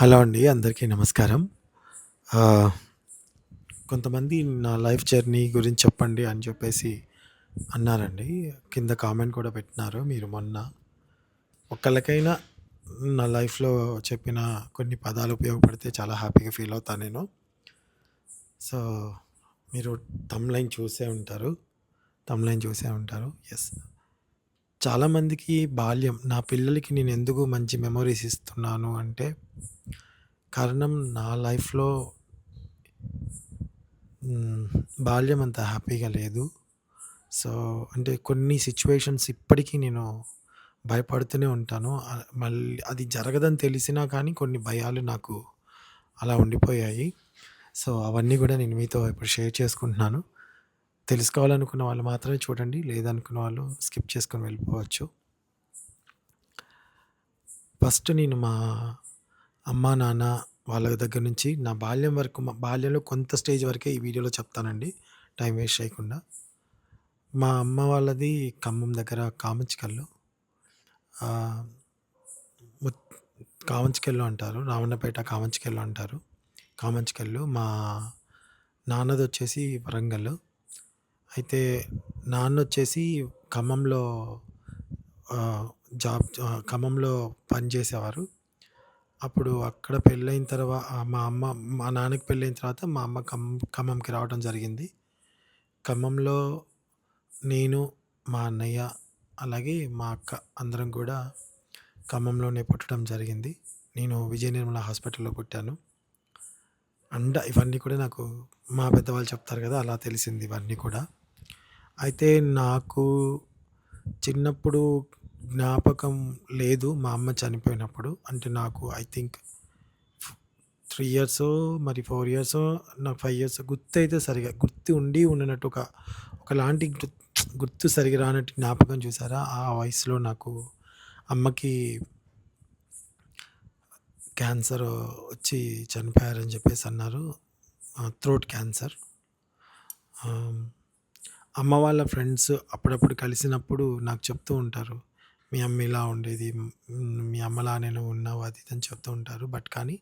Hello అండి. అందరికీ నమస్కారం. కొంతమంది నా లైఫ్ జర్నీ గురించి చెప్పండి అని చెప్పేసి అన్నారండి. కింద కామెంట్ కూడా పెట్టినారు మీరు మొన్న. ఒక్కళ్ళకైనా నా లైఫ్‌లో చెప్పిన కొన్ని పదాలు ఉపయోగపడితే చాలా హ్యాపీగా ఫీల్ అవుతా నేను. సో, మీరు తమ్ లైన్ చూసే ఉంటారు. తమ్ లైన్ చూసే ఉంటారు. ఎస్ చాలామందికి బాల్యం నా పిల్లలకి నేను ఎందుకు మంచి మెమోరీస్ ఇస్తున్నాను అంటే, కారణం నా లైఫ్‌లో హ్మ్. బాల్యం అంత హ్యాపీగా లేదు. సో, అంటే కొన్ని సిట్యుయేషన్స్ ఇప్పటికీ నేను భయపడుతూనే ఉంటాను. ఆహ్, మళ్ళీ అది జరగదని తెలిసినా కానీ కొన్ని భయాలు నాకు అలా ఉండిపోయాయి. సో, అవన్నీ కూడా నేను మీతో ఇప్పుడు షేర్ చేసుకుంటున్నాను. తెలుసుకోవాలనుకున్న వాళ్ళు మాత్రమే చూడండి. లేదనుకున్న వాళ్ళు స్కిప్ చేసుకొని వెళ్ళిపోవచ్చు. ఫస్ట్ నేను మా అమ్మ నాన్న వాళ్ళ దగ్గర నుంచి నా బాల్యం వరకు మా బాల్యంలో కొంత స్టేజ్ వరకే ఈ వీడియోలో చెప్తానండి. టైం వేస్ట్ చేయకుండా. మా అమ్మ వాళ్ళది ఖమ్మం దగ్గర కామంచికల్లు. కామంచికెళ్ళు అంటారు. రావణపేట కామంచికెళ్ళు అంటారు. కామంచికెళ్ళు మా నాన్నది వచ్చేసి వరంగల్. అయితే నాన్న వచ్చేసి ఖమ్మంలో జాబ్ ఖమ్మంలో పనిచేసేవారు. అప్పుడు అక్కడ పెళ్ళైన తర్వాత మా అమ్మ మా నాన్నకి పెళ్ళైన తర్వాత మా అమ్మ ఖమ్మం ఖమ్మంకి రావడం జరిగింది. ఖమ్మంలో నేను, మా అన్నయ్య, అలాగే మా అక్క అందరం కూడా ఖమ్మంలోనే పుట్టడం జరిగింది. నేను విజయ నిర్మల హాస్పిటల్‌లో పుట్టాను. అండ ఇవన్నీ కూడా నాకు మా పెద్దవాళ్ళు చెప్తారు కదా అలా తెలిసింది ఇవన్నీ కూడా. అయితే నాకు చిన్నప్పుడు జ్ఞాపకం లేదు మా అమ్మ చనిపోయినప్పుడు. అంటే నాకు ఐ థింక్ త్రీ ఇయర్స్ మరి ఫోర్ ఇయర్స్ నాకు ఫైవ్ ఇయర్స్ గుర్తయితే సరిగా గుర్తు ఉండి ఉండనట్టు ఒక ఒకలాంటి గుర్తు సరిగా రానట్టు జ్ఞాపకం చూసారా? ఆ వయసులో నాకు అమ్మకి క్యాన్సర్ వచ్చి చనిపోయారని చెప్పేసి అన్నారు. Throat throat cancer. అమ్మ వాళ్ళ ఫ్రెండ్స్ అప్పుడప్పుడు కలిసినప్పుడు నాకు చెప్తూ ఉంటారు. మీ అమ్మ ఇలా ఉండేది. మీ అమ్మలా నేను ఉన్నావు అది ఇది అని చెప్తూ ఉంటారు. బట్ కానీ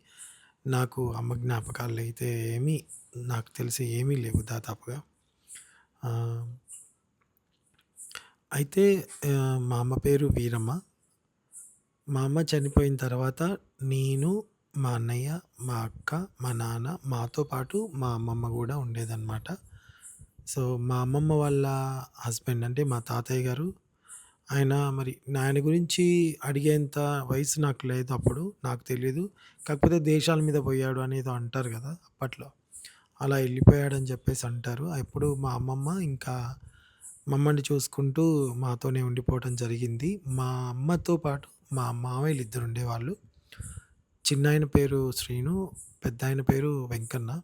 నాకు అమ్మ జ్ఞాపకాలు అయితే ఏమీ నాకు తెలిసి ఏమీ లేవు దాదాపుగా. అయితే మా అమ్మ పేరు వీరమ్మ. మా అమ్మ చనిపోయిన తర్వాత నేను, మా అన్నయ్య, మా అక్క, మా నాన్న మాతో పాటు మా అమ్మమ్మ కూడా ఉండేదనమాట. సో, మా అమ్మమ్మ వాళ్ళ హస్బెండ్ అంటే మా తాతయ్య గారు ఆయన మరి ఆయన గురించి అడిగేంత వయసు నాకు లేదు అప్పుడు. నాకు తెలీదు. కాకపోతే దేశాల మీద పోయాడు అనేదో అంటారు కదా అప్పట్లో. అలా ఎళ్ళిపోయాడని చెప్పేసి అంటారు. ఎప్పుడు మా అమ్మమ్మ ఇంకా మమ్మల్ని చూసుకుంటూ మాతోనే ఉండిపోవటం జరిగింది. మా అమ్మతో పాటు మా మామయ్యలు ఇద్దరు ఉండేవాళ్ళు. చిన్నాయన పేరు శ్రీను, పెద్దాయన పేరు వెంకన్న.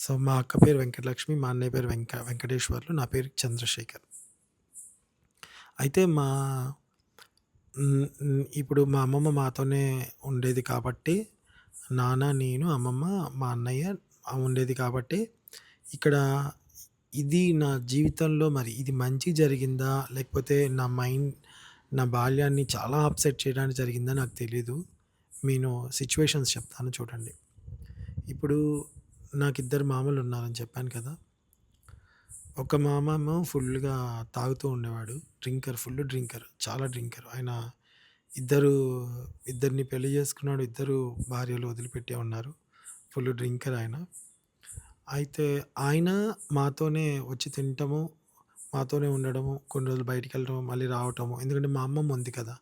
సో, మా అక్క పేరు వెంకటలక్ష్మి, మా అన్నయ్య పేరు వెంక వెంకటేశ్వర్లు, నా పేరు చంద్రశేఖర్. అయితే మా ఇప్పుడు మా అమ్మమ్మ మాతోనే ఉండేది కాబట్టి, నాన్న, నేను, అమ్మమ్మ, మా అన్నయ్య ఉండేది కాబట్టి, ఇక్కడ ఇది నా జీవితంలో మరి ఇది మంచి జరిగిందా? లేకపోతే నా మైండ్ నా బాల్యాన్ని చాలా అప్‌సెట్ చేయడానికి జరిగిందా నాకు తెలీదు. నేను సిచ్యువేషన్స్ చెప్తాను చూడండి. ఇప్పుడు నాకు ఇద్దరు మామలు ఉన్నారని చెప్పాను కదా! ఒక మామేమో ఫుల్‌గా తాగుతూ ఉండేవాడు. Drinker full drinker. చాలా డ్రింకర్. ఆయన ఇద్దరు ఇద్దరిని పెళ్ళి చేసుకున్నాడు. ఇద్దరు భార్యలు వదిలిపెట్టే ఉన్నారు. ఫుల్ డ్రింకర్ ఆయన. అయితే ఆయన మాతోనే వచ్చి తినటము, మాతోనే ఉండడము, కొన్ని రోజులు బయటికెళ్ళటము, మళ్ళీ రావటము. ఎందుకంటే మా అమ్మమ్మ ఉంది కదా!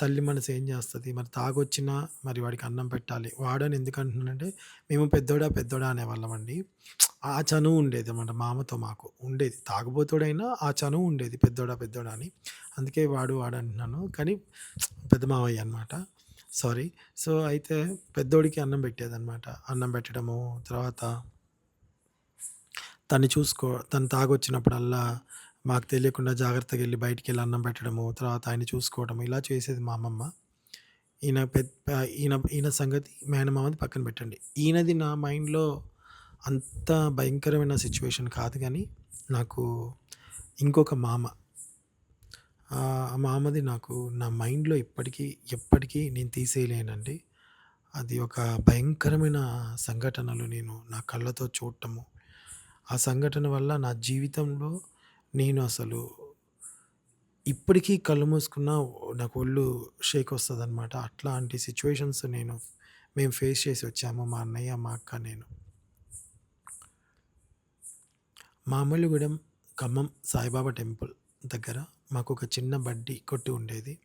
తల్లి మనసు ఏం చేస్తుంది మరి తాగొచ్చినా మరి వాడికి అన్నం పెట్టాలి. వాడని ఎందుకు అంటున్నానంటే మేము పెద్దోడా, పెద్దోడా అనేవాళ్ళమండి. ఆ చనువు ఉండేదన్నమాట మా అమ్మతో మాకు. ఉండేది. తాగుబోతోడైనా ఆ చనువు ఉండేది. పెద్దోడా, పెద్దోడా అని. అందుకే వాడు, వాడు అంటున్నాను. కానీ పెద్ద మావయ్య అనమాట. సారీ. సో, అయితే పెద్దోడికి అన్నం పెట్టేదనమాట. అన్నం పెట్టడము, తర్వాత తను చూసుకో తను తాగొచ్చినప్పుడల్లా మాకు తెలియకుండా జాగ్రత్తగా వెళ్ళి బయటికి వెళ్ళి అన్నం పెట్టడము, తర్వాత ఆయన చూసుకోవడము ఇలా చేసేది మా అమ్మమ్మ. ఈయన పెద్ద ఈయన ఈయన సంగతి మేనమామది పక్కన పెట్టండి. ఈయనది నా మైండ్‌లో అంత భయంకరమైన సిచ్యువేషన్ కాదు కానీ నాకు ఇంకొక మామ ఆ మామది నాకు నా మైండ్‌లో ఇప్పటికీ, ఎప్పటికీ నేను తీసేయలేనండి. అది ఒక భయంకరమైన సంఘటనలు నేను నా కళ్ళతో చూడటము. ఆ సంఘటన వల్ల నా జీవితంలో నేను అసలు ఇప్పటికీ కళ్ళు మూసుకున్నా నాకు ఒళ్ళు షేక్ వస్తదనమాట. అట్లాంటి సిచ్యువేషన్స్ నేను మేము ఫేస్ చేసి వచ్చాము. మా అన్నయ్య, మా అక్క, నేను. మామూలుగూడెం ఖమ్మం సాయిబాబా టెంపుల్ దగ్గర మాకొక చిన్న బడ్డీ కొట్టు ఉండేది.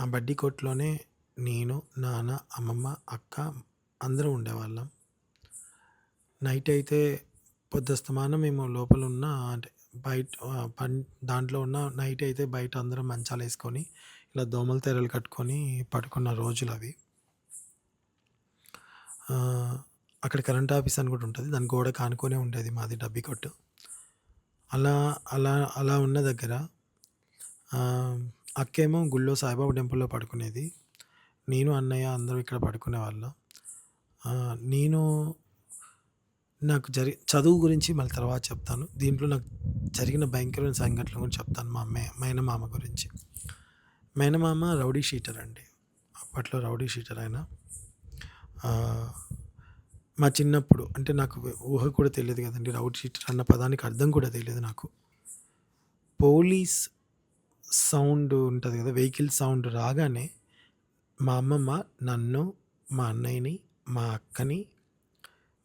ఆ బడ్డీ కొట్టులోనే నేను, నాన్న, అమ్మమ్మ, అక్క అందరం ఉండేవాళ్ళం. నైట్ అయితే పొద్దుస్తమానం మేము లోపలున్న అంటే బయట పం పన్ దాంట్లో ఉన్న నైట్ అయితే బయట అందరం మంచాలు వేసుకొని ఇలా దోమల తెరలు కట్టుకొని పడుకున్న రోజులు అవి అక్కడ కరెంట్ ఆఫీస్ అని కూడా ఉంటుంది దాని గోడ ఆనుకునే ఉండేది మాది డబ్బి కొట్టు. అలా అలా అలా ఉన్న దగ్గర అక్కేమో గుళ్ళో సాయిబాబా టెంపుల్‌లో పడుకునేది. నేను, అన్నయ్య అందరూ ఇక్కడ పడుకునేవాళ్ళం. వాళ్ళం నేను నాకు జరి చదువు గురించి మళ్ళీ తర్వాత చెప్తాను. దీంట్లో నాకు జరిగిన భయంకరమైన సంఘటనలు కూడా చెప్తాను మా మే మేనమామ గురించి. మేనమామ రౌడీ షీటర్ అండి. అప్పట్లో రౌడీ షీటర్ ఆయన. మా చిన్నప్పుడు అంటే నాకు ఊహ కూడా తెలియదు కదండి రౌడీ షీటర్ అన్న పదానికి అర్థం కూడా తెలియదు నాకు. పోలీస్ సౌండ్ ఉంటుంది కదా! వెహికల్ సౌండ్ రాగానే మా అమ్మమ్మ నన్ను, మా అన్నయ్యని, మా అక్కని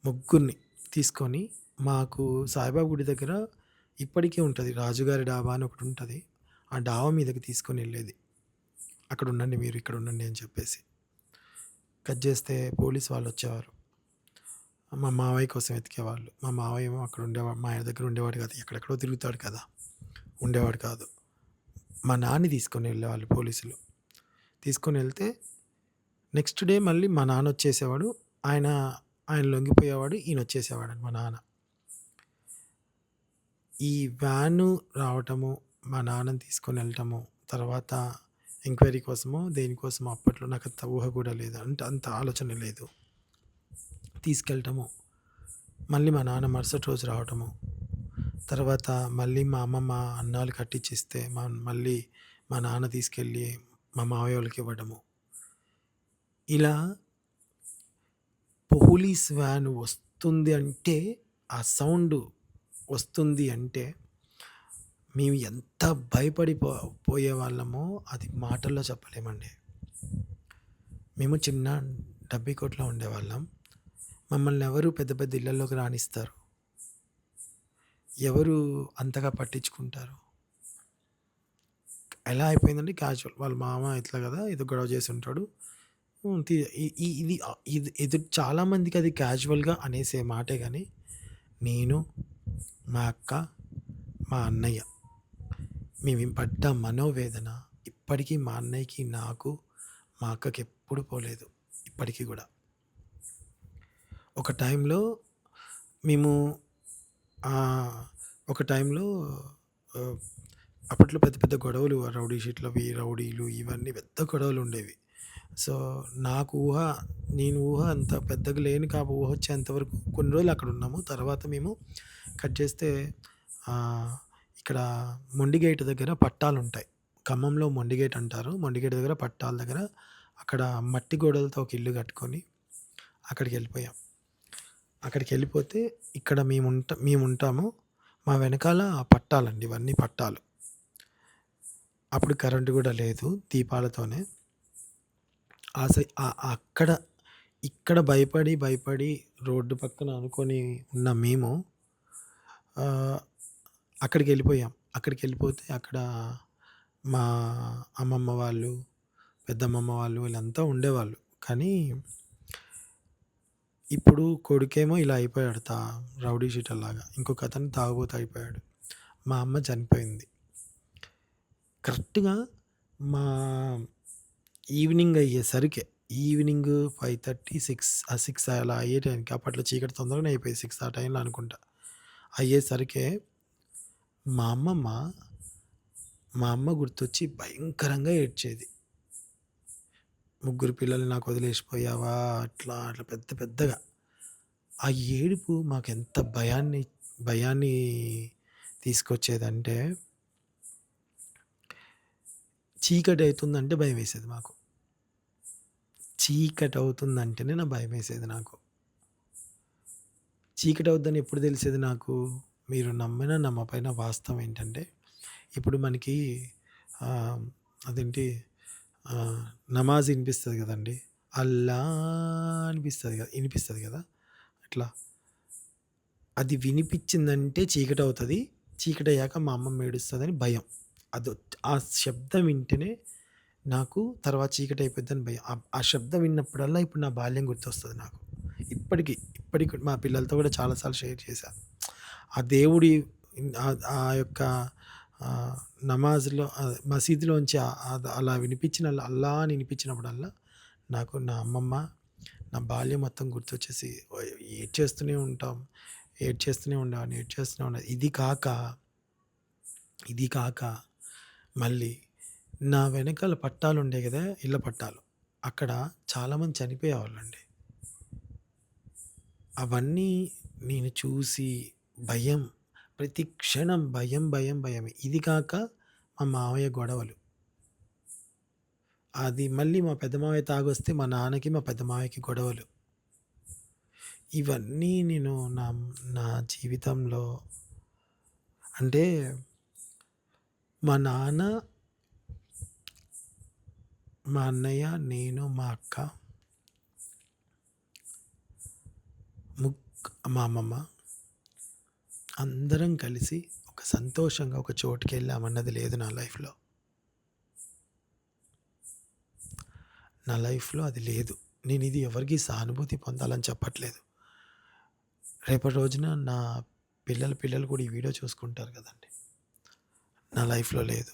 ముగ్గురిని తీసుకొని మాకు సాయిబాబా గుడి దగ్గర ఇప్పటికీ ఉంటుంది రాజుగారి డాబా అని ఒకటి ఉంటుంది ఆ డాబా మీదకి తీసుకొనెళ్ళేది. అక్కడ ఉండండి మీరు, ఇక్కడ ఉండండి అని చెప్పేసి. కట్ చేస్తే పోలీస్ వాళ్ళు వచ్చేవారు మా మావయ్య కోసం వెతికేవాళ్ళు. మా మావయ్య ఏమో అక్కడ ఉండేవాడు. మా ఆయన దగ్గర ఉండేవాడు కాదు. ఎక్కడెక్కడో తిరుగుతాడు కదా! ఉండేవాడు కాదు. మా నాన్ని తీసుకొని వెళ్ళేవాళ్ళు పోలీసులు. తీసుకొని వెళ్తే నెక్స్ట్ డే మళ్ళీ మా నాన్న వచ్చేసేవాడు. ఆయన ఆయన లొంగిపోయేవాడు. ఈయన వచ్చేసేవాడండి మా నాన్న. ఈ వ్యాను రావటము, మా నాన్నని తీసుకొని వెళ్ళటము తర్వాత ఎంక్వైరీ కోసమో, దేనికోసమో అప్పట్లో నాకంత ఊహ కూడా లేదు. అంటే అంత ఆలోచన లేదు. తీసుకెళ్ళటము, మళ్ళీ మా నాన్న మరుసటి రోజు రావటము, తర్వాత మళ్ళీ మా అమ్మమ్మ అన్నాలు కట్టించిస్తే మా మళ్ళీ మా నాన్న తీసుకెళ్ళి మా మావయ్య వాళ్ళకి ఇవ్వడము. ఇలా పోలీస్ వ్యాన్ వస్తుంది అంటే, ఆ సౌండ్ వస్తుంది అంటే, మేము ఎంత భయపడి పో పోయేవాళ్ళమో అది మాటల్లో చెప్పలేమండి. మేము చిన్న డబ్బి కోట్లో ఉండేవాళ్ళం. మమ్మల్ని ఎవరు పెద్ద పెద్ద ఇళ్ళల్లోకి రాణిస్తారు ఎవరు అంతగా పట్టించుకుంటారు? ఎలా అయిపోయిందంటే క్యాజువల్. వాళ్ళ మామ ఇట్లా కదా! ఏదో గొడవ చేసి ఉంటాడు హ్మ్. తి ఇ ఇ ఇది ఆహ్, ఇది ఇది చాలా మందికి అది క్యాజువల్‌గా అనేసే మాటే కానీ నేను, మా అక్క, మా అన్నయ్య మేము పడ్డ మనోవేదన ఇప్పటికీ మా అన్నయ్యకి, నాకు, మా అక్కకి ఎప్పుడు పోలేదు. ఇప్పటికి గూడా. ఒక టైంలో మేము ఆహ్, ఒక టైంలో ఆహ్, అప్పట్లో పెద్ద పెద్ద గొడవలు రౌడీ షీట్లవి, రౌడీలు ఇవన్నీ పెద్ద గొడవలుండేవి. సో, నాకు ఊహ నేను ఊహ అంత పెద్దగా లేను కాపు ఊహ వచ్చేంతవరకు కొన్ని రోజులు అక్కడ ఉన్నాము తర్వాత మేము కట్ చేస్తే ఇక్కడ మొండిగేట్ దగ్గర పట్టాలు ఉంటాయి ఖమ్మంలో మొండిగేట్ అంటారు. మొండిగేట్ దగ్గర పట్టాల దగ్గర అక్కడ మట్టి గోడలతో ఒక ఇల్లు కట్టుకొని అక్కడికి వెళ్ళిపోయాం అక్కడికెళ్ళిపోతే ఇక్కడ మేముంట మేముంటాము. మా వెనకాల పట్టాలండి ఇవన్నీ పట్టాలు. అప్పుడు కరెంటు కూడా లేదు. దీపాలతోనే. ఆ అక్కడ ఇక్కడ భయపడి, భయపడి రోడ్డు పక్కన అనుకొని ఉన్న మేము అక్కడికి వెళ్ళిపోయాం అక్కడికి వెళ్ళిపోతే అక్కడ మా అమ్మమ్మ వాళ్ళు, పెద్దమ్మమ్మ వాళ్ళు వీళ్ళంతా ఉండేవాళ్ళు. కానీ ఇప్పుడు కొడుకేమో ఇలా అయిపోయాడు తా రౌడీ షీటర్‌లాగా. ఇంకొకతను తాగుబోతు అయిపోయాడు. మా అమ్మ చనిపోయింది. కరెక్ట్‌గా మా ఈవినింగ్ అయ్యేసరికే ఈవినింగ్ 5:30, 6 ఆ సిక్స్ అలా అయ్యే టైంకి అప్పట్లో చీకటి తొందరగానే అయిపోయి సిక్స్ ఆ టైంలో అనుకుంటా. అయ్యేసరికే మా అమ్మమ్మ మా అమ్మ గుర్తొచ్చి భయంకరంగా ఏడ్చేది. ముగ్గురు పిల్లల్ని నాకు వదిలేసిపోయావా? అట్లా అట్లా పెద్ద పెద్దగా. ఆ ఏడుపు మాకెంత భయాన్ని భయాన్ని తీసుకొచ్చేదంటే చీకటి అవుతుందంటే భయం వేసేది మాకు. చీకటవుతుందంటేనే నా భయం వేసేది నాకు. చీకటవుద్దని ఎప్పుడు తెలిసేది నాకు? మీరు నమ్మిన నమ్మపైన వాస్తవం ఏంటంటే, ఇప్పుడు మనకి అదేంటి నమాజ్ వినిపిస్తుంది కదండి అల్లా అనిపిస్తుంది కదా వినిపిస్తుంది కదా అట్లా. అది వినిపించిందంటే చీకటి అవుతుంది చీకటి చీకటయ్యాక మా అమ్మ ఏడుస్తదని భయం. అది ఆ శబ్దం వింటేనే నాకు తర్వాత చీకటయిపోద్దని భయం. ఆ శబ్దం విన్నప్పుడల్లా ఇప్పుడు నా బాల్యం గుర్తొస్తుంది నాకు. ఇప్పటికీ ఇప్పటికి మా పిల్లలతో కూడా చాలాసార్లు షేర్ చేశాను ఆ దేవుడి ఆ యొక్క నమాజ్‌లో మసీదులోంచి అలా వినిపించిన అల్లా అని వినిపించినప్పుడల్లా నాకు నా అమ్మమ్మ, నా బాల్యం మొత్తం గుర్తొచ్చేసి ఏడ్చేస్తూనే ఉంటాం. ఏడ్చేస్తూనే ఉండేవాడిని. ఏడ్చేస్తూనే ఉండేది. ఇది కాక ఇది కాక మళ్ళీ నా వెనకాల పట్టాలు ఉండే కదా ఇళ్ళ పట్టాలు. అక్కడ చాలామంది చనిపోయేవాళ్ళండి. అవన్నీ నేను చూసి భయం. ప్రతి క్షణం భయం, భయం, భయం ఇది కాక మా మావయ్య గొడవలు. అది మళ్ళీ మా పెద్ద మావయ్య తాగొస్తే మా నాన్నకి, మా పెద్ద మావయ్యకి గొడవలు. ఇవన్నీ నేను నా నా జీవితంలో అంటే మా నాన్న మా అన్నయ్య, నేను, మా అక్క ముక్ మా అమ్మమ్మ అందరం కలిసి ఒక సంతోషంగా ఒక చోటుకెళ్ళామన్నది లేదు నా లైఫ్‌లో. నా లైఫ్‌లో అది లేదు. నేను ఇది ఎవరికీ సానుభూతి పొందాలని చెప్పట్లేదు. రేపటి రోజున నా పిల్లల పిల్లలు కూడా ఈ వీడియో చూసుకుంటారు కదండి నా లైఫ్‌లో లేదు.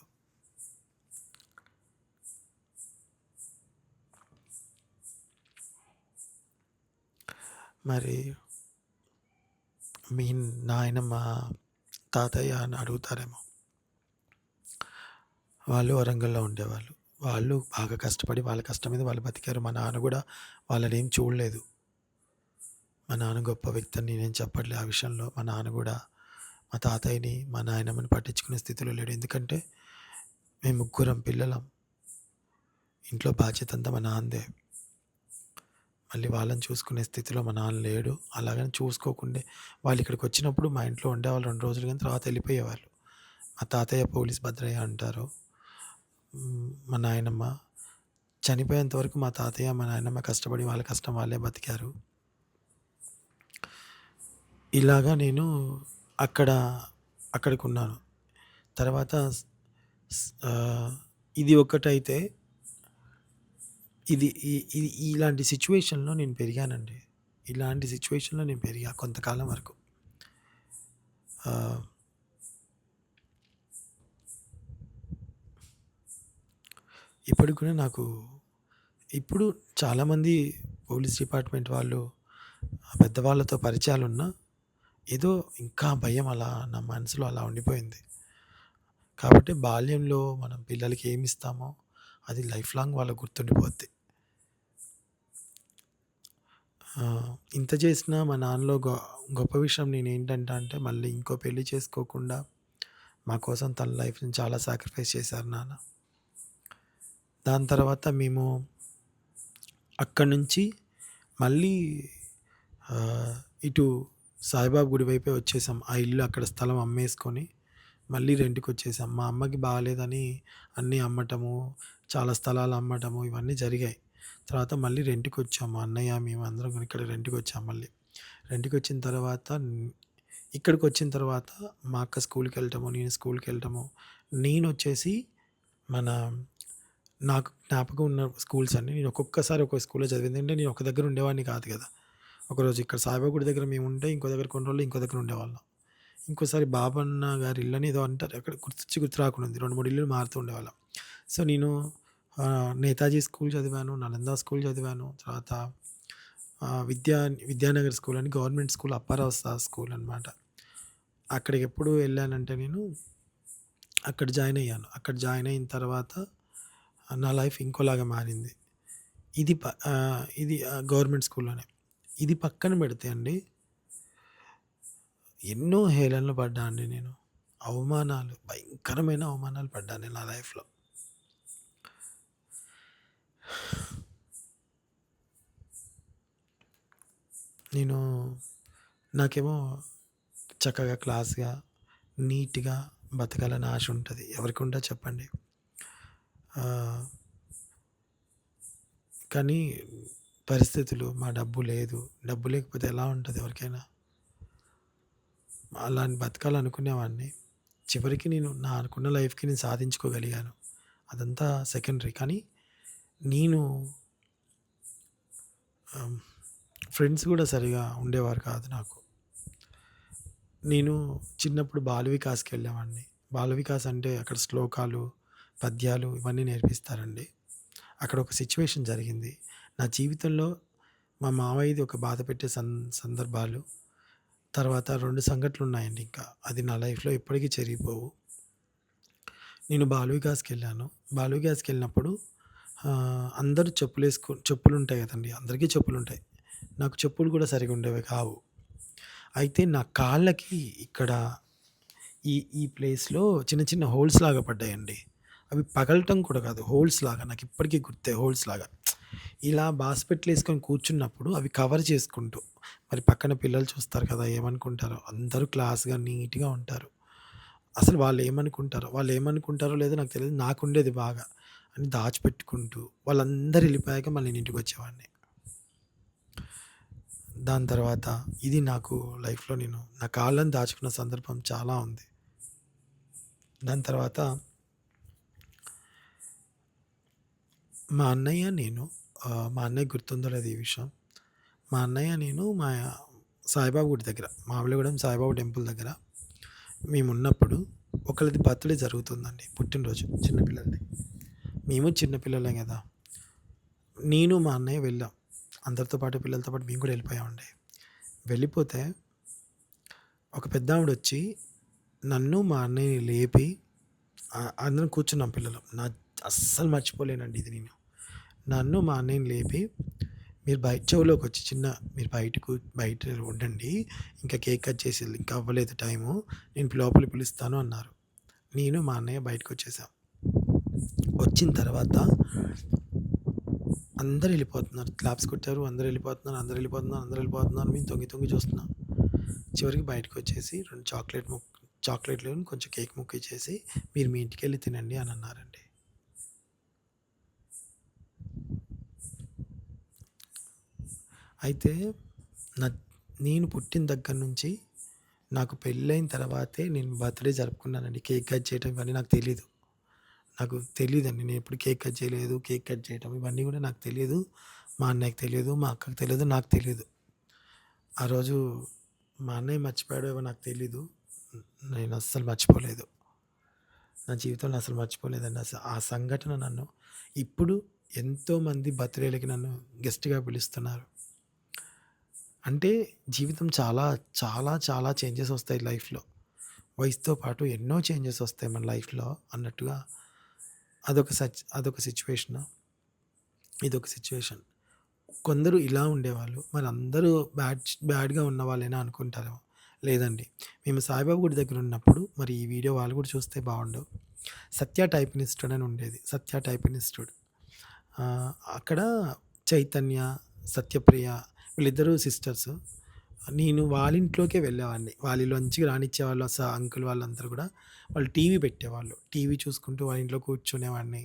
మరి మీ నాయనమ్మ, తాతయ్య అని అడుగుతారేమో. వాళ్ళు వరంగల్‌లో ఉండేవాళ్ళు. వాళ్ళు బాగా కష్టపడి వాళ్ళ కష్టం మీద వాళ్ళు బతికారు. మా నాన్న కూడా వాళ్ళని ఏం చూడలేదు. మా నాన్న గొప్ప వ్యక్తి అని నేనేం చెప్పట్లే ఆ విషయంలో. మా నాన్న కూడా మా తాతయ్యని, మా నాయనమ్మని పట్టించుకునే స్థితిలో లేడు. ఎందుకంటే మేము ముగ్గురం పిల్లలం. ఇంట్లో బాధ్యత అంతా మా నాన్నదే. మళ్ళీ వాళ్ళని చూసుకునే స్థితిలో మా నాన్న లేడు. అలాగని చూసుకోకుండే వాళ్ళు ఇక్కడికొచ్చినప్పుడు మా ఇంట్లో ఉండేవాళ్ళు రెండు రోజులు కానీ తర్వాత వెళ్ళిపోయేవాళ్ళు మా తాతయ్య పోలీస్ భద్రయ్య అంటారు. మా నాయనమ్మ చనిపోయేంత వరకు మా తాతయ్య, మా నాయనమ్మ కష్టపడి వాళ్ళ కష్టం వాళ్ళే బతికారు. ఇలాగా నేను అక్కడ అక్కడికి ఉన్నాను తర్వాత ఇది ఒకటైతే ఇది ఇది ఇలాంటి సిచ్యువేషన్లో నేను పెరిగానండి. ఇలాంటి సిచ్యువేషన్లో నేను పెరిగా కొంతకాలం వరకు. ఇప్పటికి కూడా నాకు ఇప్పుడు చాలామంది పోలీస్ డిపార్ట్‌మెంట్ వాళ్ళు, పెద్దవాళ్ళతో పరిచయాలు ఉన్నా ఏదో ఇంకా భయం అలా నా మనసులో అలా ఉండిపోయింది. కాబట్టి బాల్యంలో మనం పిల్లలకి ఏమి ఇస్తామో అది లైఫ్ లాంగ్ వాళ్ళకు గుర్తుండిపోద్ది. ఇంత చేసినా మా నాన్నలో గొ గొప్ప విషయం నేనేంటంటా అంటే మళ్ళీ ఇంకో పెళ్ళి చేసుకోకుండా మా కోసం తన లైఫ్‌ని చాలా సాక్రిఫైస్ చేశారు నాన్న. దాని తర్వాత మేము అక్కడి నుంచి మళ్ళీ ఇటు సాయిబాబు గుడి వైపే వచ్చేసాం. ఆ ఇల్లు అక్కడ స్థలం అమ్మేసుకొని మళ్ళీ రెంట్కి వచ్చేసాం మా అమ్మకి బాగాలేదని అన్నీ అమ్మటము, చాలా స్థలాలు అమ్మటము ఇవన్నీ జరిగాయి. తర్వాత మళ్ళీ రెంట్కి వచ్చాము అన్నయ్య, మేము అందరం ఇక్కడ వచ్చాము మళ్ళీ. రెంట్‌కొచ్చిన తర్వాత ఇక్కడికి వచ్చిన తర్వాత మా అక్క స్కూల్కి వెళ్ళటము నేను స్కూల్కి వెళ్ళటము నేను వచ్చేసి మన నాకు జ్ఞాపకం ఉన్న స్కూల్స్ అన్నీ నేను ఒక్కొక్కసారి ఒక్కో స్కూల్‌లో చదివింది. అంటే నేను ఒక దగ్గర ఉండేవాడిని కాదు కదా! ఒకరోజు ఇక్కడ సాయిబాబుడి దగ్గర మేము ఉంటే ఇంకో దగ్గర కొన్ని రోజులు ఇంకో దగ్గర ఉండేవాళ్ళం. ఇంకోసారి బాబన్న గారి ఇల్లని ఏదో అంటారు. అక్కడ గుర్తొచ్చి గుర్తు రాకుండా ఉంది. 2, 3 ఇల్లులు మారుతూ ఉండేవాళ్ళం. సో, నేను నేతాజీ స్కూల్ చదివాను, నలంద స్కూల్ చదివాను. తర్వాత విద్యా విద్యానగర్ స్కూల్ అని గవర్నమెంట్ స్కూల్ అప్పారావు స్కూల్ అనమాట. అక్కడికెప్పుడు వెళ్ళానంటే నేను అక్కడ జాయిన్ అయ్యాను. అక్కడ జాయిన్ అయిన తర్వాత నా లైఫ్ ఇంకోలాగా మారింది. ఇది ప ఇది గవర్నమెంట్ స్కూల్‌లోనే. ఇది పక్కన పెడితే అండి ఎన్నో హేళనలు పడ్డా అండి నేను. అవమానాలు, భయంకరమైన అవమానాలు పడ్డాను నా లైఫ్‌లో. నేను నాకేమో చక్కగా క్లాస్‌గా, నీట్‌గా బతకాలని ఆశ ఉంటుంది ఎవరికి ఉంటా చెప్పండి? కానీ పరిస్థితులు, మా డబ్బు లేదు. డబ్బు లేకపోతే ఎలా ఉంటుంది ఎవరికైనా? అలా బతకాలనుకునేవాడిని. చివరికి నేను నా అనుకున్న లైఫ్‌కి నేను సాధించుకోగలిగాను. అదంతా సెకండరీ. కానీ నేను ఫ్రెండ్స్ కూడా సరిగా ఉండేవారు కాదు నాకు. నేను చిన్నప్పుడు బాల వికాస్‌కెళ్ళేవాడిని. బాల వికాస్ అంటే అక్కడ శ్లోకాలు, పద్యాలు ఇవన్నీ నేర్పిస్తారండి. అక్కడ ఒక సిచ్యువేషన్ జరిగింది. నా జీవితంలో మా మావయ్యది ఒక బాధ పెట్టే సం సందర్భాలు. తర్వాత రెండు సంఘటనలు ఉన్నాయండి ఇంకా. అది నా లైఫ్‌లో ఎప్పటికీ చెరిగిపోవు. నేను బాలువికాస్కి వెళ్ళాను బాలువికాస్కి వెళ్ళినప్పుడు అందరూ చెప్పులు వేసుకో చెప్పులు ఉంటాయి కదండి అందరికీ చెప్పులు ఉంటాయి నాకు చెప్పులు కూడా సరిగ్గా ఉండేవి కావు. అయితే నా కాళ్ళకి ఇక్కడ ఈ ఈ ప్లేస్‌లో చిన్న చిన్న హోల్స్ లాగా పడ్డాయండి. అవి పగలటం కూడా కాదు. హోల్స్ లాగా నాకు ఇప్పటికీ గుర్తే హోల్స్ లాగా. ఇలా బాస్పెట్లు వేసుకొని కూర్చున్నప్పుడు అవి కవర్ చేసుకుంటూ మరి పక్కన పిల్లలు చూస్తారు కదా! ఏమనుకుంటారో? అందరూ క్లాస్‌గా, నీట్‌గా ఉంటారు. అసలు వాళ్ళు ఏమనుకుంటారో వాళ్ళు ఏమనుకుంటారో లేదో నాకు తెలియదు నాకుండేది బాగా. అని దాచిపెట్టుకుంటూ వాళ్ళందరూ వెళ్ళిపోయాక మళ్ళీ నేను ఇంటికొచ్చేవాడిని. దాని తర్వాత ఇది నాకు లైఫ్‌లో నేను నా కాళ్ళని దాచుకున్న సందర్భం చాలా ఉంది. దాని తర్వాత మా అన్నయ్య, నేను మా అన్నయ్య గుర్తుందో లేదు ఈ విషయం. మా అన్నయ్య, నేను మా సాయిబాబు గుడి దగ్గర, మామిలిగూడెం సాయిబాబు టెంపుల్ దగ్గర మేమున్నప్పుడు ఒకరిది బర్త్‌డే జరుగుతుందండి. పుట్టినరోజు చిన్నపిల్లలది మేము చిన్న కదా నేను, మా అన్నయ్య వెళ్ళాం. అందరితో పాటు పిల్లలతో పాటు మేము కూడా వెళ్ళిపోయామండి వెళ్ళిపోతే ఒక పెద్ద ఆవిడ వచ్చి నన్ను, మా అన్నయ్యని లేపి అందరం కూర్చున్నాం పిల్లలు నా అస్సలు మర్చిపోలేనండి ఇది నేను. నన్ను, మా అన్నయ్యని లేపి మీరు బయట చెవులోకి వచ్చి చిన్న మీరు బయటకు బయట ఉండండి. ఇంకా కేక్ కట్ చేసేది ఇంకా అవ్వలేదు టైము. నేను లోపలి పిలుస్తాను అన్నారు. నేను, మా అన్నయ్య బయటకొచ్చేసాం. వచ్చిన తర్వాత అందరూ వెళ్ళిపోతున్నారు క్లాప్స్ కొట్టారు. అందరు వెళ్ళిపోతున్నారు అందరు వెళ్ళిపోతున్నారు అందరు వెళ్ళిపోతున్నారు మేము తొంగి తొంగి చూస్తున్నాం. చివరికి బయటకొచ్చేసి రెండు చాక్లెట్ ముక్ చాక్లెట్లు కొంచెం కేక్ ముక్క ఇచ్చేసి మీరు మీ ఇంటికెళ్ళి తినండి అని అన్నారండి. అయితే నా నేను పుట్టిన దగ్గర నుంచి నాకు పెళ్ళైన తర్వాతే నేను బర్త్‌డే జరుపుకున్నానండి. కేక్ కట్ చేయటం కానీ నాకు తెలీదు. నాకు తెలియదండి నేను ఎప్పుడు కేక్ కట్ చేయలేదు. కేక్ కట్ చేయటం ఇవన్నీ కూడా నాకు తెలియదు మా అన్నయ్యకి తెలియదు మా అక్కకి తెలియదు నాకు తెలియదు ఆ రోజు మా అన్నయ్య మర్చిపోయాడో ఏమో నాకు తెలీదు. నేను అస్సలు మర్చిపోలేదు. నా జీవితంలో అసలు మర్చిపోలేదండి. అసలు ఆ సంఘటన నన్ను ఇప్పుడు ఎంతోమంది బర్త్‌డేలకి నన్ను గెస్ట్‌గా పిలుస్తున్నారు. అంటే జీవితం చాలా, చాలా, చాలా చేంజెస్ వస్తాయి లైఫ్‌లో. వయసుతో పాటు ఎన్నో చేంజెస్ వస్తాయి మన లైఫ్‌లో అన్నట్టుగా అదొక సచ్ అదొక సిట్యుయేషను. ఇదొక సిచ్యువేషన్ కొందరు ఇలా ఉండేవాళ్ళు. మరి అందరూ బ్యాడ్ బ్యాడ్గా ఉన్న వాళ్ళైనా అనుకుంటారేమో. లేదండి. మేము సాయిబాబు గుడి దగ్గర ఉన్నప్పుడు మరి ఈ వీడియో వాళ్ళు కూడా చూస్తే బాగుండు సత్య టైప్ అని ఉండేది. సత్య టైప్ అక్కడ చైతన్య, సత్యప్రియ వీళ్ళిద్దరూ సిస్టర్స్. నేను వాళ్ళ ఇంట్లోకే వెళ్ళేవాడిని. వాళ్ళలోంచి రానిచ్చేవాళ్ళు స అంకుల్ వాళ్ళందరూ కూడా వాళ్ళు టీవీ పెట్టేవాళ్ళు. టీవీ చూసుకుంటూ వాళ్ళ ఇంట్లో కూర్చునేవాడిని.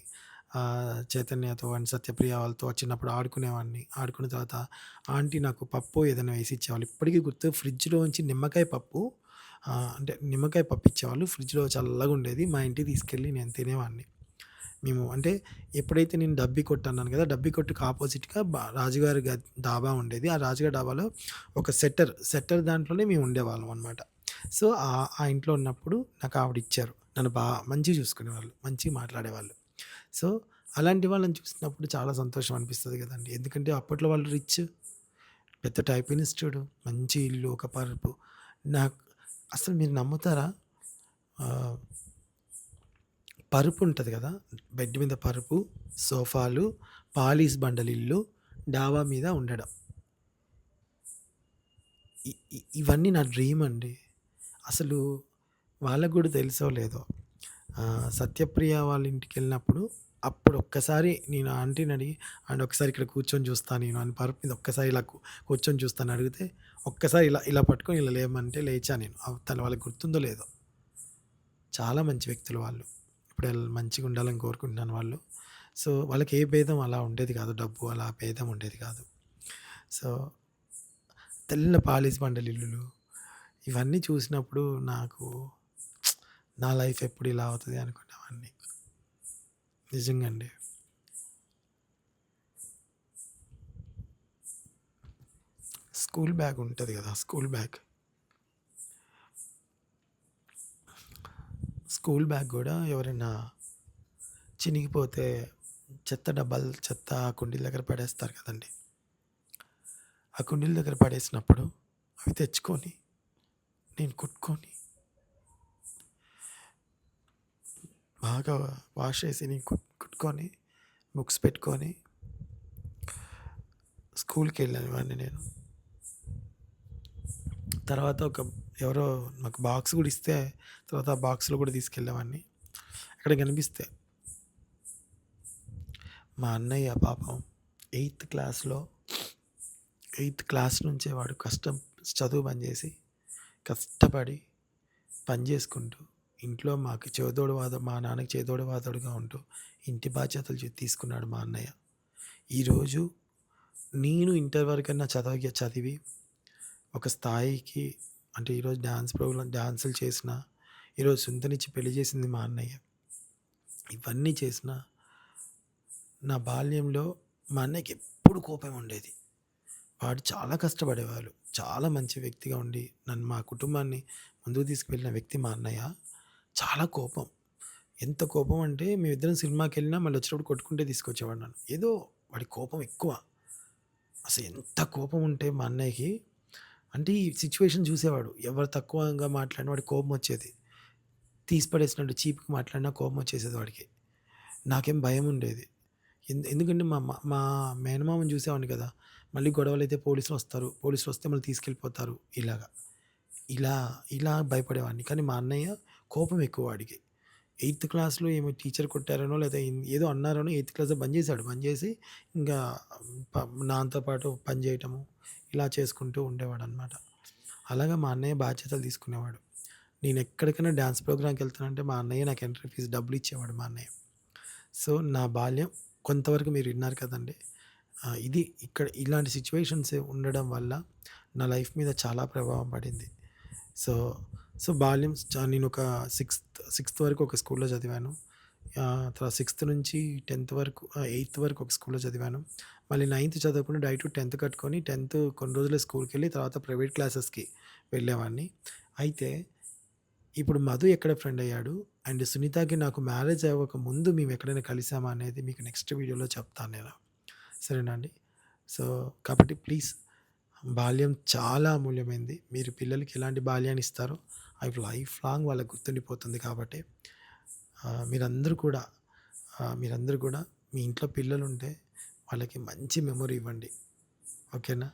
చైతన్యతో అండ్ సత్యప్రియ వాళ్ళతో చిన్నప్పుడు ఆడుకునేవాడిని. ఆడుకున్న తర్వాత ఆంటీ నాకు పప్పు ఏదైనా వేసి ఇచ్చేవాళ్ళు. ఇప్పటికీ గుర్తు ఫ్రిడ్జ్‌లోంచి నిమ్మకాయ పప్పు అంటే నిమ్మకాయ పప్పు ఇచ్చేవాళ్ళు. ఫ్రిడ్జ్‌లో చల్లగా ఉండేది మా ఇంటికి తీసుకెళ్ళి నేను తినేవాడిని. మేము అంటే ఎప్పుడైతే నేను డబ్బి కొట్టు అన్నాను కదా డబ్బి కొట్టుకు ఆపోజిట్‌గా రాజుగారి గ డాబా ఉండేది. ఆ రాజుగారి డాబాలో ఒక సెట్టర్, సెట్టర్ దాంట్లోనే మేము ఉండేవాళ్ళం అనమాట. సో, ఆ ఇంట్లో ఉన్నప్పుడు నాకు ఆవిడ ఇచ్చారు. నన్ను బాగా మంచిగా చూసుకునేవాళ్ళు. మంచిగా మాట్లాడేవాళ్ళు. సో, అలాంటి వాళ్ళని చూసినప్పుడు చాలా సంతోషం అనిపిస్తుంది కదండి ఎందుకంటే అప్పట్లో వాళ్ళు రిచ్. పెద్ద టైప్ ఇన్‌స్టిట్యూట్. మంచి ఇల్లు, ఒక పరుపు. నాకు అసలు మీరు నమ్ముతారా? పరుపు ఉంటుంది కదా బెడ్ మీద పరుపు, సోఫాలు, పాలీస్ బండలిల్లు డాబా మీద ఉండడం. ఇవన్నీ నా డ్రీమ్ అండి. అసలు వాళ్ళకు కూడా తెలుసో లేదో సత్యప్రియ వాళ్ళ ఇంటికి వెళ్ళినప్పుడు అప్పుడు ఒక్కసారి నేను ఆంటీని అడిగి అండ్ ఒకసారి ఇక్కడ కూర్చొని చూస్తాను నేను" అని పరుపు మీద ఒక్కసారి ఇలా కూర్చొని చూస్తాను అడిగితే ఒక్కసారి ఇలా ఇలా పట్టుకొని ఇలా లేమంటే లేచా నేను. తను వాళ్ళకి గుర్తుందో లేదో. చాలా మంచి వ్యక్తులు వాళ్ళు. ఇప్పుడు మంచిగా ఉండాలని కోరుకుంటున్నాను వాళ్ళు. సో, వాళ్ళకి ఏ భేదం అలా ఉండేది కాదు. డబ్బు అలా భేదం ఉండేది కాదు. సో, తెల్ల పాలిస్ బండల ఇల్లులు ఇవన్నీ చూసినప్పుడు నాకు నా లైఫ్ ఎప్పుడు ఇలా అవుతుంది అనుకునేవాడిని. నిజంగా అండి. స్కూల్ బ్యాగ్ ఉంటుంది కదా! School bag. స్కూల్ బ్యాగ్ కూడా ఎవరైనా చినిగిపోతే చెత్త డబ్బాలు చెత్త ఆ కుండీల దగ్గర పడేస్తారు కదండీ! ఆ కుండీల దగ్గర పడేసినప్పుడు అవి తెచ్చుకొని నేను కుట్టుకొని బాగా వాష్ చేసి నేను కుట్ కుట్టుకొని బుక్స్ పెట్టుకొని స్కూల్కి వెళ్ళినవాడిని నేను. తర్వాత ఒక ఎవరో నాకు బాక్స్ కూడా ఇస్తే తర్వాత ఆ బాక్స్‌లో కూడా తీసుకెళ్ళేవాడిని. అక్కడ కనిపిస్తే. మా అన్నయ్య పాపం ఎయిత్ క్లాస్‌లో ఎయిత్ క్లాస్ నుంచే వాడు కష్టం చదువు పనిచేసి చేసి కష్టపడి పని చేసుకుంటూ ఇంట్లో మాకు చేదోడు వాదో మా నాన్నకి చేదోడు వాదోడుగా ఉంటూ ఇంటి బాధ్యతలు తీసుకున్నాడు మా అన్నయ్య. ఈరోజు నేను ఇంటర్ వరకన్నా చదవగ చదివి ఒక స్థాయికి అంటే ఈరోజు డాన్స్ ప్రోగ్రామ్ డాన్సులు చేసిన, ఈరోజు సుంతనిచ్చి పెళ్ళి చేసింది మా అన్నయ్య. ఇవన్నీ చేసిన నా బాల్యంలో మా అన్నయ్యకి ఎప్పుడు కోపం ఉండేది. వాడు చాలా కష్టపడేవాళ్ళు. చాలా మంచి వ్యక్తిగా ఉండి నన్ను మా కుటుంబాన్ని ముందుకు తీసుకువెళ్ళిన వ్యక్తి మా అన్నయ్య. చాలా కోపం. ఎంత కోపం అంటే మేమిద్దరం సినిమాకెళ్ళినా మళ్ళీ వచ్చినప్పుడు కొట్టుకుంటే తీసుకొచ్చేవాడు నన్ను. ఏదో వాడి కోపం ఎక్కువ. అసలు ఎంత కోపం ఉంటే మా అన్నయ్యకి అంటే ఈ సిచ్యువేషన్ చూసేవాడు. ఎవరు తక్కువగా మాట్లాడిన వాడికి కోపం వచ్చేది. తీసి పడేసినట్టు చీప్‌గా మాట్లాడినా కోపం వచ్చేసేది వాడికి. నాకేం భయం ఉండేది. ఎందు ఎందుకంటే మా మా మేనమామని చూసేవాడిని కదా! మళ్ళీ గొడవలు అయితే పోలీసులు వస్తారు. పోలీసులు వస్తే మళ్ళీ తీసుకెళ్ళిపోతారు ఇలాగ. ఇలా ఇలా భయపడేవాడిని. కానీ మా అన్నయ్య కోపం ఎక్కువ వాడికి. ఎయిత్ క్లాస్‌లో ఏమో టీచర్ కొట్టారనో లేదా ఏదో అన్నారనో ఎయిత్ క్లాస్‌లో బంద్ చేశాడు. బంద్ చేసి ఇంకా నాతో నాన్నతో పాటు పని చేయటము ఇలా చేసుకుంటూ ఉండేవాడు అనమాట అలాగా మా అన్నయ్య బాధ్యతలు తీసుకునేవాడు. నేను ఎక్కడికైనా డ్యాన్స్ ప్రోగ్రామ్‌కి వెళ్తానంటే మా అన్నయ్య నాకు ఎంట్రీ ఫీజు డబ్బులు ఇచ్చేవాడు మా అన్నయ్య. సో, నా బాల్యం కొంతవరకు మీరు విన్నారు కదండీ! ఇది ఇక్కడ ఇలాంటి సిచ్యువేషన్స్ ఉండడం వల్ల నా లైఫ్ మీద చాలా ప్రభావం పడింది. సో, సో బాల్యం నేను ఒక సిక్స్త్ సిక్స్త్ వరకు ఒక స్కూల్‌లో చదివాను. తర్వాత సిక్స్త్ నుంచి 10థ్ వరకు ఎయిత్ వరకు ఒక స్కూల్‌లో చదివాను. మళ్ళీ నైన్త్ చదవకుండా డైరెక్ట్ 10థ్ కట్టుకొని 10థ్ కొన్ని రోజుల్లో స్కూల్కి వెళ్ళి తర్వాత ప్రైవేట్ క్లాసెస్‌కి వెళ్ళేవాడిని. అయితే ఇప్పుడు మధు ఎక్కడ ఫ్రెండ్ అయ్యాడు అండ్ సునీతకి నాకు మ్యారేజ్ అవ్వక ముందు మేము ఎక్కడైనా కలిసామా అనేది మీకు నెక్స్ట్ వీడియోలో చెప్తాను నేను. సరేనా అండి? సో, కాబట్టి ప్లీజ్ బాల్యం చాలా అమూల్యమైంది మీరు పిల్లలకి ఎలాంటి బాల్యాన్ని ఇస్తారో అవి లైఫ్ లాంగ్ వాళ్ళకి గుర్తుండిపోతుంది కాబట్టి మీరందరూ కూడా మీరందరూ కూడా మీ ఇంట్లో పిల్లలు ఉంటే వాళ్ళకి మంచి మెమొరీ ఇవ్వండి. ఓకేనా?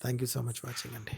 Thank you so much watching అండి.